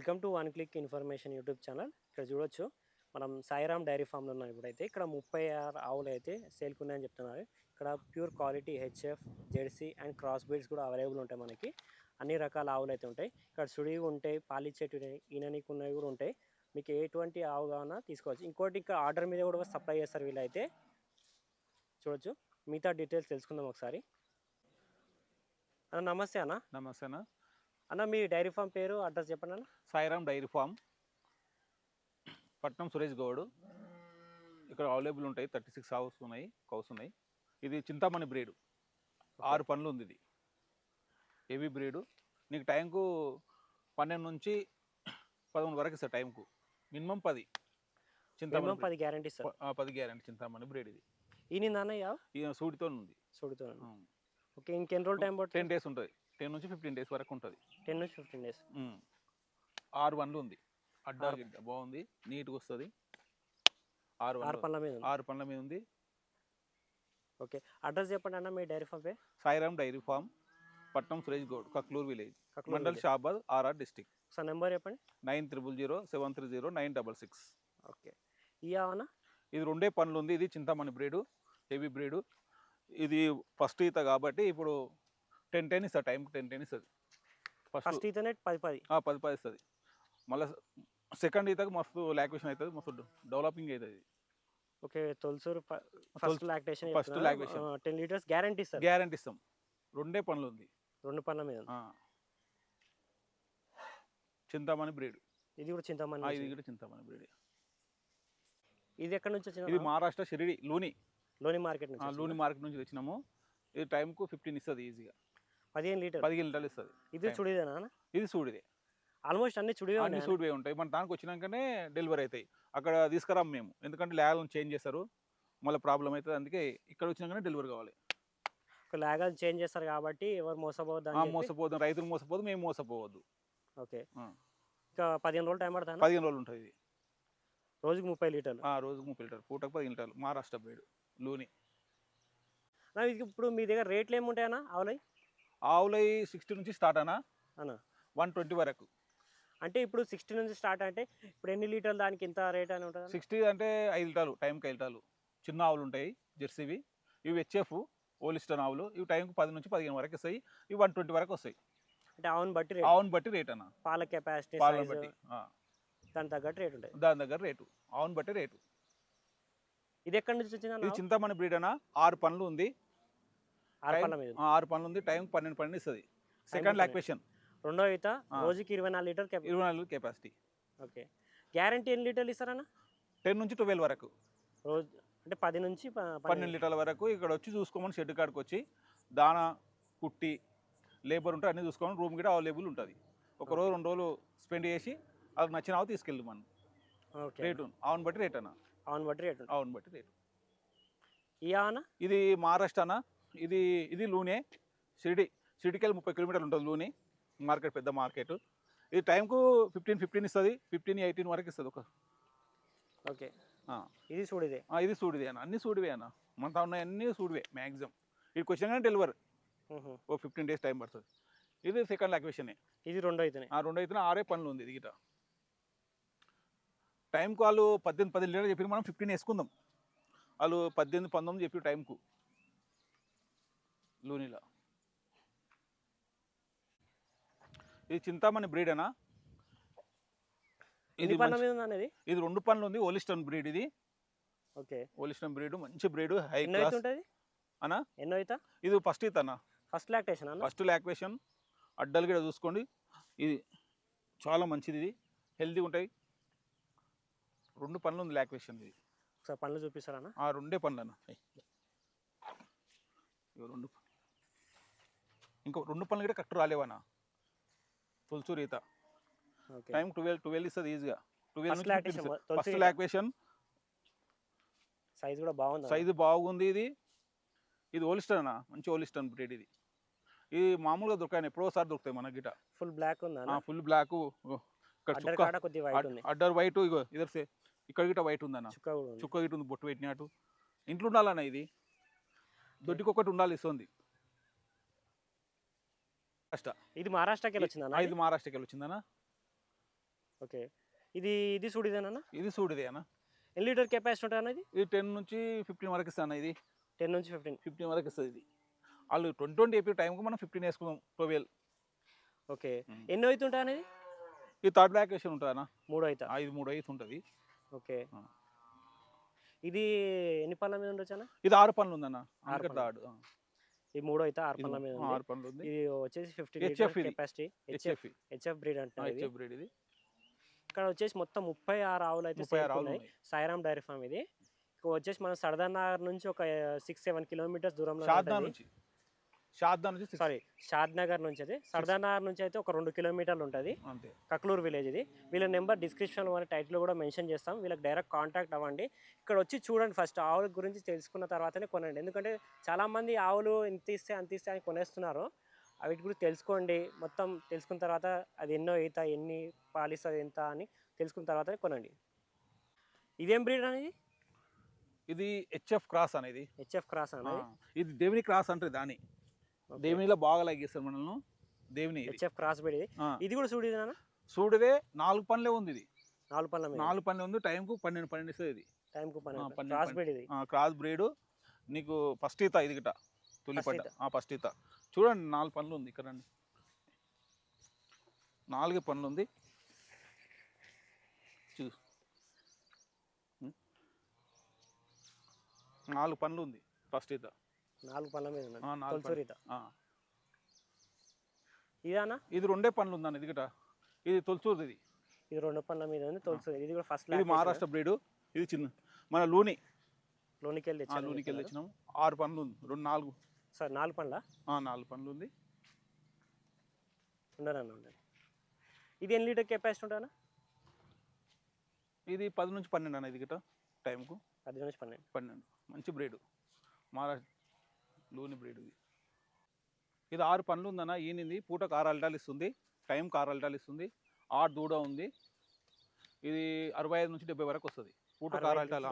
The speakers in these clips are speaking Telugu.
Welcome to one click information YouTube channel. ఇక్కడ చూడొచ్చు మనం సాయిరామ్ డైరీ ఫామ్లో ఉన్నాం ఇప్పుడైతే. ఇక్కడ ముప్పై ఆరు ఆవులు అయితే సేల్కి ఉన్నాయని చెప్తున్నారు. ఇక్కడ pure quality HF jersey and cross breeds కూడా అవైలబుల్ ఉంటాయి మనకి. అన్ని రకాల ఆవులు అయితే ఉంటాయి. ఇక్కడ సుడివి ఉంటాయి పాలిచ్చేటి ఈననికి ఉన్నవి కూడా ఉంటాయి. మీకు ఎటువంటి ఆవు కావాలన్నా తీసుకోవచ్చు. ఇంకోటి ఇంకా ఆర్డర్ మీద కూడా సప్లై చేస్తారు వీళ్ళైతే. చూడొచ్చు. మిగతా డీటెయిల్స్ తెలుసుకుందాం ఒకసారి. అన్న నమస్తే అన్న. నమస్తే అన్న. అన్న మీ డైరీ ఫామ్ పేరు అడ్రస్ చెప్పండి అన్న. Sairam dairy farm. పట్నం సురేష్ గౌడ్. ఇక్కడ అవైలబుల్ ఉంటాయి. థర్టీ సిక్స్ హౌస్ ఉన్నాయి కౌస్ ఉన్నాయి. ఇది చింతామణి బ్రీడ్. ఆరు పనులు ఉంది ఇది. Heavy breed. నీకు టైంకు పన్నెండు నుంచి పదమూడు వరకు ఇస్తారు టైంకు. మినిమం పది చింతామణి. పది గ్యారంటీ సార్ పది గ్యారెంటీ చింతామణి బ్రీడ్ ఇది. ఈ సూడితో ఉంది చూడుతూ ఓకే ఇంకెన్ని రోజులు టైం టెన్ డేస్ ఉంటుంది. టెన్ నుంచి ఫిఫ్టీన్ డేస్ వరకు ఉంటుంది. టెన్ నుంచి ఫిఫ్టీన్ డేస్. ఆరు వన్లు ఉంది. అడ్డా గిడ్డ బాగుంది నీట్గా వస్తుంది. ఆరు ఆరు పళ్ళ మీద. ఆరు పండ్ల మీద ఉంది. ఓకే. అడ్రస్ చెప్పండి అన్న మీ dairy farm pay Sairam dairy farm Patnam Suresh Goud Kakloor village. Mandal. Shabad RR district. Sir number చెప్పండి. Nine triple zero seven three zero nine double six. Okay. ఈ ఆవన? ఇది రెండే పనులు ఉంది. ఇది చింతామణి బ్రీడు హెవీ బ్రీడు. ఇది ఫస్ట్ ఈత కాబట్టి ఇప్పుడు టెన్ టెన్ ఇస్తుంది టైం టెన్ టెన్ ఇస్తుంది ఫస్ట్ ఫస్ట్ ఈతనే పది పది. పది పది ఇస్తుంది మళ్ళీ సెకండ్ ఈతకు మస్తు లాక్వేషన్ అవుతుంది మస్తు డెవలపింగ్ అవుతుంది okay తొలసూరు first lactation first lactation. Ten litres guarantee sir. Guarantee ఇస్తాం రెండే పనులు ఉంది రెండు పళ్ళ మీద. చింతామణి బ్రీడ్. ఇది కూడా చింతమని ఇది కూడా చింతామణి బ్రీడ్. ఇది ఎక్కడ నుంచి ఇది వచ్చిన మహారాష్ట్ర షిరిడి లూని. లోని మార్కెట్ నుంచి లూని వచ్చిందా? మార్కెట్ నుంచి తెచ్చినాము. ఇది టైంకు ఫిఫ్టీన్ ఇస్తుంది ఈజీగా. పదిహేను లీటర్ పదిహేను లీటర్లు ఇస్తుంది. ఇది. చూడేదేనా ఇది సూడిదే ఆల్మోస్ట్ అన్ని చూడే అన్ని సూడివే ఉంటాయి. మన దానికి వచ్చినాకనే డెలివరీ అవుతాయి. అక్కడ తీసుకురాం మేము. ఎందుకంటే ల్యాబ్లను చేంజ్ చేస్తారు. మళ్ళీ ప్రాబ్లం అవుతుంది. అందుకే ఇక్కడ వచ్చినాకనే డెలివరీ కావాలి. లాగాలు చేంజ్ చేస్తారు కాబట్టి ఎవరు మోసపోవద్దు మోసపోదు రైతులు మోసపోదు మేము మోసపోవద్దు. ఓకే. ఇంకా పదిహేను రోజులు టైం పడుతుంది పదిహేను రోజులు ఉంటుంది ఇది. రోజుకి ముప్పై లీటర్లు. రోజుకు ముప్పై లీటర్ పూటకు పదిహేను లీటర్లు. మహారాష్ట్ర బ్రీడ్ లూని. ఇది ఇప్పుడు మీ దగ్గర రేట్లు ఏముంటాయన్నా? ఆవులై ఆవులై సిక్స్టీ నుంచి స్టార్ట్ అనా? అన్న వన్ ట్వంటీ వరకు. అంటే ఇప్పుడు సిక్స్టీ నుంచి స్టార్ట్ అంటే ఇప్పుడు ఎన్ని లీటర్లు దానికి ఇంత రేట్ అని ఉంటుంది సిక్స్టీ అంటే ఐదు లీటర్లు టైంకి ఐదు లీటర్లు. చిన్న ఆవులు ఉంటాయి జెర్సీవి. ఇవి హెచ్ఎఫ్ ఓలిస్టన్ ఆవులు. ఇవి టైంకి పది నుంచి పదిహేను వరకు వస్తాయి. ఇవి వన్ ట్వంటీ వరకు వస్తాయి. అంటే ఆవుని బట్టి ఆవును బట్టి రేట్ అన్న. పాల కెపాసిటీ పాలను బట్టి దాని తగ్గట్టు రేట్ ఉంటుంది దాని దగ్గర రేటు. ఆవును బట్టి రేటు. ఇది ఎక్కడి నుంచి వచ్చింది ఇది చింతామణి బ్రీడ్ అన్న. ఆరు పనులు ఉంది. ఆరు పనులు ఉంది. టైం పన్నెండు పన్నెండు ఇస్తుంది సెకండ్. లాక్వేషన్ రెండో ఈత. రోజుకి ఇరవై నాలుగు లీటర్ ఇరవై నాలుగు కెపాసిటీ ఓకే. గ్యారంటీ ఎన్ని లీటర్లు ఇస్తారన్న? టెన్ నుంచి ట్వెల్వ్ వరకు. రోజు అంటే పది నుంచి పన్నెండు లీటర్ల వరకు ఇక్కడ వచ్చి చూసుకోమని షెడ్ కాడికి వచ్చి దానా కుట్టి లేబర్ ఉంటే అన్ని చూసుకోమని రూమ్ కూడా అవైలబుల్ ఉంటుంది. ఒక రోజు రెండు రోజులు స్పెండ్ చేసి వాళ్ళకి నచ్చిన ఆవు తీసుకెళ్ళి మనం. రేటు ఆవును బట్టి రేట్ అన్న. ఆవుని బట్టి రేట్ ఆవును బట్టి రేటు ఈ ఇది మహారాష్ట్ర అన్న. ఇది ఇది లూనే. షిరిడి షిరిడికి వెళ్ళి ముప్పై కిలోమీటర్లు ఉంటుంది లూని. మార్కెట్ పెద్ద మార్కెట్. ఇది టైంకు ఫిఫ్టీన్ ఫిఫ్టీన్ ఇస్తుంది. ఫిఫ్టీన్ ఎయిటీన్ వరకు ఇస్తుంది ఒక. ఓకే. ఇది చూడిదే ఆ, ఇది సూడిదే అన్న. అన్ని సూడివే అన్న. మన ఉన్నాయి అన్ని సూడివే మ్యాక్సిమం ఇక్కడికి వచ్చినాగానే డెలివరీ మ్హూ. ఓ ఫిఫ్టీన్ డేస్ టైం పడుతుంది. ఇది సెకండ్ లాక్వేషన్. ఇది రెండో ఆ రెండు అయితే ఆరే పనులు ఉంది ఇది గిట టైంకు వాళ్ళు పద్దెనిమిది పదిహేను లీటర్ చెప్పి మనం ఫిఫ్టీన్ వేసుకుందాం. వాళ్ళు పద్దెనిమిది పంతొమ్మిది చెప్పి టైంకు. లూనీలా. ఇది చింతామణి బ్రీడ్ అనా ఎన్ని ఇది మంచి- ఇది రెండు పనులు ఉంది ఓలిస్టన్ బ్రీడ్ ఇది. ఓకే. ఓలిస్టన్ బ్రీడ్ మంచి బ్రీడ్ హై ఎన్నో అయితే క్లాస్ ఉంటుంది అనా ఎన్నో అయితే ఇది ఫస్ట్ ఇత్ అన్న. ఫస్ట్ లాక్టేషన్ అన్న? ఫస్ట్ లాక్వేషన్ అడ్డలు కూడా చూసుకోండి. ఇది చాలా మంచిది ఇది. హెల్తీగా ఉంటాయి. రెండు పనులు ఉంది లాక్వేషన్ ఇది. ఒకసారి పనులు చూపిస్తారన్న ఆ రెండే పనులు అన్న. ఏయ్. ఇగో రెండు. ఇంకో రెండు పనులు కూడా కరెక్ట్ రాలేవన్నా తులసూరి ఈత. ఓకే. టైం ట్వెల్వ్ ట్వెల్వ్ ఇస్తుంది ఈజీగా. తులసి ఫస్ట్. లాక్వేషన్ సైజ్ కూడా బాగుంది. సైజు బాగుంది ఇది. ఇది ఓలిస్టన్ అన్న. మంచి ఓలిస్టన్ బ్రీడ్ ఇది. ఇది మామూలుగా దొరకాయి ఎప్పుడోసారి దొరుకుతాయి మన గిట ఫుల్ బ్లాక్ ఉంది ఫుల్ బ్లాక్ అడ్డర్ వైట్ ఇగో ఇదర్ సే ఇక్కడ గిట్ట వైట్ ఉందన్న. చుక్క గిట్ట ఉంది బొట్టు పెట్టినట్టు. ఇంట్లో ఉండాలన్న ఇది. దొడ్డికి ఒకటి ఉండాలి ఇస్తుంది. కష్ట. ఇది మహారాష్ట్రకి వెళ్ళి వచ్చింది అన్న ఇది? మహారాష్ట్రకి వచ్చిందన్న ఓకే. ఇది ఇది చూడిదేనా ఇది చూడిదే అన్న ఎన్ని లీటర్ కెపాసిటీ ఉంటుంది ఇది? ఇది టెన్ నుంచి ఫిఫ్టీన్ వరకు ఇస్తాను ఇది? టెన్ నుంచి ఫిఫ్టీన్. ఫిఫ్టీన్ వరకు ఇస్తుంది ఇది. వాళ్ళు ట్వంటీ ట్వంటీ చెప్పే టైంకి మనం ఫిఫ్టీన్ వేసుకుందాం ట్వెల్వ్. ఓకే. ఎన్ని అవుతుంటాయి అనేది ఇది? థర్డ్ బ్లాకేషన్ ఉంటుంది అన్న మూడు అవుతా ఆ, ఇది మూడు ఐదు ఉంటుంది. ఓకే. ఇది ఎన్ని పళ్ళ మీద ఉండొచ్చు ఇది ఆరు పనులు ఉందన్న. ఆరు పనులు. థర్డ్. ఈ మూడు అయితే ఆరు పళ్ళ మీద ఆ, ఉంది. ఆరు పనులు ఉంది. ఇది వచ్చేసి ఫిఫ్టీ ఇది. Capacity. HF HF HF breed అంటున్నారు ఇది. హెచ్ఎఫ్ బ్రీడ్ ఇది. ఇక్కడ వచ్చేసి మొత్తం ముప్పై ఆరు ఆవులు అయితే ఉన్నాయి. సాయిరామ్ డైరీ ఫామ్ ఇది. వచ్చేసి మనం సర్దార్ నగర్ నుంచి ఒక సిక్స్ సెవెన్ కిలోమీటర్స్ దూరంలో నుంచి. షాద్దా నుంచి సారీ షాద్ నగర్ నుంచి అయితే సర్దార్ నగర్ నుంచి అయితే ఒక రెండు కిలోమీటర్లు ఉంటుంది. అంతే. కక్లూరు విలేజ్ ఇది. వీళ్ళ నెంబర్ డిస్క్రిప్షన్లో మన టైటిల్ కూడా మెన్షన్ చేస్తాం. వీళ్ళకి డైరెక్ట్ కాంటాక్ట్ అవ్వండి. ఇక్కడ వచ్చి చూడండి ఫస్ట్ ఆవుల గురించి తెలుసుకున్న తర్వాతనే కొనండి. ఎందుకంటే చాలామంది ఆవులు ఇంత ఇస్తే అంత ఇస్తే అని కొనేస్తున్నారు. వీటి గురించి తెలుసుకోండి. మొత్తం తెలుసుకున్న తర్వాత అది ఎన్నో ఈత ఎన్ని పాలిస్తుంది ఎంత అని తెలుసుకున్న తర్వాతనే కొనండి. ఇదేం బ్రీడ్ అనేది? ఇది హెచ్ఎఫ్ క్రాస్ అనేది. హెచ్ఎఫ్ క్రాస్ అనేది ఇది దేవుని క్రాస్ అంటే దాని దేవునిలో బాగా లాగేస్తారు మనల్ని. దేవుని హెచ్ఎఫ్ క్రాస్ బ్రీడ్ ఇది కూడా చూడు నాన్న చూడదే నాలుగు పనులే ఉంది ఇది. నాలుగు మీద నాలుగు పనులు ఉంది టైంకు పన్నెండు పన్నెండు ఇస్తుంది ఇది. టైంకు పన్నెండు, క్రాస్. బ్రీడ్ ఇది క్రాస్ బ్రీడ్ నీకు ఫస్ట్ ఈత ఇది గిట. ఆ ఫస్ట్ ఈత. చూడండి నాలుగు పనులు ఉంది ఇక్కడ రండి. నాలుగు పనులు ఉంది. చూ? నాలుగు పనులు ఉంది ఫస్ట్ ఈత. నాలుగు పళ్ళ మీద ఉన్నది. ఇదానా? ఇది రెండే పనులు ఉందండి ఇది గిట ఇది తొలచూరు ఇది. ఇది రెండు పళ్ళ మీద ఉంది తొలసూరి ఇది కూడా ఫస్ట్ ఇది మహారాష్ట్ర బ్రీడ్. ఇది చిన్న మన లూని. లోనికి వెళ్ళి లూనికి వెళ్ళి వచ్చినాము ఆరు పనులు ఉంది రెండు నాలుగు. సార్ నాలుగు పండ్ల ఆ, నాలుగు పనులు ఉంది. ఉండరన్న ఉండరు ఇది ఎన్ని లీటర్ కెపాసిటీ ఉంటానా ఇది పది నుంచి పన్నెండు అన్న ఇది గిట టైంకు. పది నుంచి పన్నెండు. పన్నెండు. మంచి బ్రీడ్. మహారాష్ట్ర లూని బ్రీడ్ ఇది ఇది ఆరు పనులు ఉందన్న ఈనింది పూటకు ఆరు అల్టాలు ఇస్తుంది టైంకి ఆరు అల్టాలు ఇస్తుంది ఆరు దూడ ఉంది ఇది అరవై ఐదు నుంచి డెబ్బై వరకు వస్తుంది. పూటకు ఆరు అల్టాలు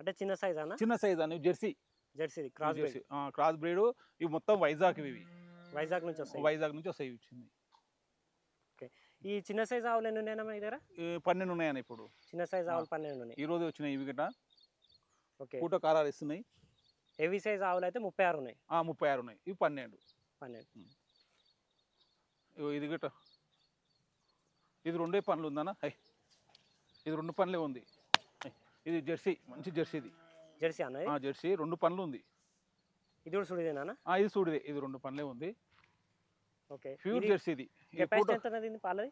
అంటే చిన్న సైజ్ అన్న? చిన్న సైజ్ అని jersey. Jersey cross jersey. Cross breed ఇవి మొత్తం వైజాగ్ ఇవి. వైజాగ్ నుంచి వస్తాయి. వైజాగ్ నుంచి వస్తాయి ఇవి ఇచ్చింది ఈ చిన్న సైజ్ ఆవులు ఎన్ని ఉన్నాయన్న మీ దగ్గర? పన్నెండు ఉన్నాయన్న ఇప్పుడు. చిన్న సైజ్. ఆవులు పన్నెండు ఉన్నాయి. ఈ రోజు వచ్చినాయి ఇవి గిట ఓకే. పూట కారాలు ఇస్తున్నాయి. హెవీ సైజ్ ఆవులు అయితే ముప్పై ఆరు ఉన్నాయి ఆ, ముప్పై ఆరు ఉన్నాయి ఇవి పన్నెండు. పన్నెండు. ఇది గిట ఇది రెండే పనులు ఉందన్న? హై. ఇది రెండు పనులే ఉంది. ఇది జెర్సీ. మంచి జెర్సీ ఇది. జెర్సీ అన్నది ఆ, జెర్సీ. రెండు పనులు ఉంది. ఇది కూడా చూడదేనా ఆ, ఇది చూడదే ఇది రెండు పనులే ఉంది. ఓకే. ప్యూర్ ఇది జెర్సీ ఇది. ఈ కెపాసిటీ పూట ఎంత ఉన్నది దీని పాలది?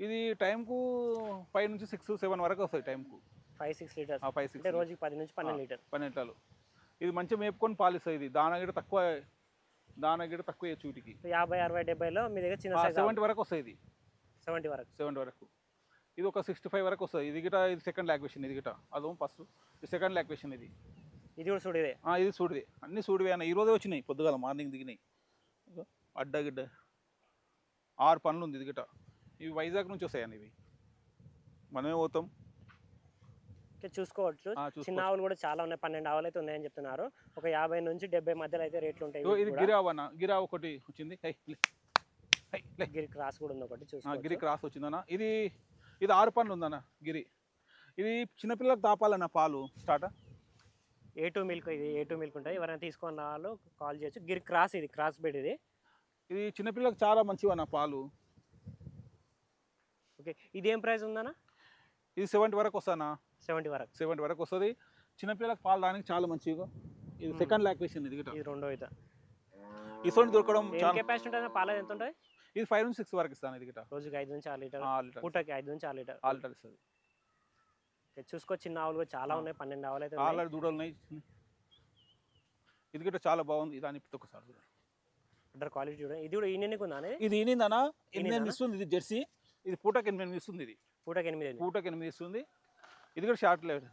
ఇది టైంకు ఫైవ్ నుంచి సిక్స్ సెవెన్ వరకు వస్తాయి టైంకు. Five six litres. ఆ ఫైవ్ సిక్స్ రోజుకి పది నుంచి పన్నెండు లీటర్ పన్నెంటాలు ఇది మంచిగా మేపుకొని పాలిస్తాయి ఇది. దాన గిట తక్కువ దాన గిట తక్కువ చూటికి. యాభై అరవై డెబ్బైలో మీ దగ్గర చిన్న సెవెంటీ వరకు వస్తాయి ఇది. సెవెంటీ వరకు. సెవెంటీ వరకు. ఇది ఒక సిక్స్టీ ఫైవ్ వరకు వస్తుంది ఇది గిట ఇది సెకండ్ లాక్వేషన్ ఇది గిట. అదో ఫస్ట్ ఇది సెకండ్ లాక్వేషన్ ఇది. ఇది కూడా చూడేదే ఇది సూడిది అన్ని సూడివే అన్న. ఈ రోజే వచ్చినాయి పొద్దుగాల మార్నింగ్ దిగినాయి. ఇగో అడ్డ గిడ్డ. ఆరు పనులు ఉంది ఇది గిట. ఇవి వైజాగ్ నుంచి వస్తాయన్న ఇవి. మనమే పోతాం. చూసుకోవచ్చు. చిన్న. ఆవులు కూడా చాలా ఉన్నాయి. పన్నెండు ఆవులు అయితే ఉన్నాయని చెప్తున్నారు. ఒక యాభై నుంచి డెబ్బై మధ్యలో అయితే రేట్లు ఉంటాయి ఇది. గిరావ్ ఒకటి వచ్చింది. గిరి క్రాస్ కూడా ఉంది ఒకటి గిరి క్రాస్ వచ్చిందన్న. ఇది ఇది ఆరు పనులు ఉందన్న గిరి. ఇది చిన్నపిల్లలకు తాపాలన్న పాలు. స్టార్ట్. ఏ టూ మిల్క్ ఇది ఏ టూ మిల్క్ ఉంటుంది ఎవరైనా తీసుకున్న వాళ్ళు కాల్ చేయొచ్చు. గిరి క్రాస్ ఇది క్రాస్ బెడ్ ఇది. ఇది చిన్నపిల్లలకు చాలా మంచివన్న పాలు. ఓకే ఇది ఏం ప్రైస్ ఉందన్న? ఇది సెవెంటీ వరకు వస్తానా సెవెంటీ వరకు. సెవెంటీ వరకు వస్తుంది. చిన్నపిల్లలకు పాలు దానికి చాలా మంచిగా ఇది. సెకండ్ లాక్వేషన్ ఇది ఇది రెండో అయితే ఇసోంటి దొరకడం చాలా కెపాసిటీ ఉంటుంది? పాలది ఎంత ఉంటుంది? ఇది ఫైవ్ నుంచి సిక్స్ వరకు ఇస్తాను ఇది గిట రోజుకి ఐదు నుంచి ఆరు లీటర్ పూటకి ఐదు నుంచి ఆరు లీటర్ ఆరు లీటర్ ఇస్తుంది. చూసుకో చిన్న ఆవులు కూడా చాలా. ఉన్నాయి. పన్నెండు ఆవులు అయితే. ఆల్రెడీ దూడలు ఉన్నాయి. ఇది గిట్ట చాలా బాగుంది. ఇది అని ఒకసారి చూడండి. బెటర్ క్వాలిటీ చూడండి ఇది కూడా ఈయనకి ఉందా ఇది ఈనిందనా ఎనిమిది? ఇస్తుంది. ఇది జెర్సీ ఇది పూటకి ఎనిమిది ఇస్తుంది ఇది. పూటకి ఎనిమిది. పూటకి ఎనిమిది ఇస్తుంది. ఇది కూడా షార్ట్ లేదు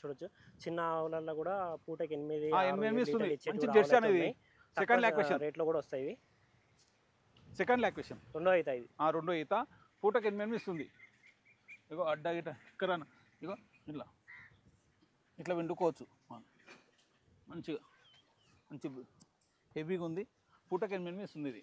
చూడొచ్చు. చిన్న ఆవులలో కూడా పూటకి ఎనిమిది ఎనిమిది మంచి జెర్సీ అనేది. సెకండ్ లాక్వేషన్ రేట్లో కూడా వస్తాయి ఇవి. సెకండ్ లాక్వేషన్ రెండో అయితే ఇది. ఆ రెండో ఈత. పూటకి ఎనిమిది ఇస్తుంది ఇగో అడ్డ గిట్ట ఇక్కడ ఇగో ఇట్లా. ఇట్లా వండుకోవచ్చు. మంచిగా. మంచి హెవీగా ఉంది. పూటకి ఎనిమిది ఎనిమిది ఇస్తుంది ఇది.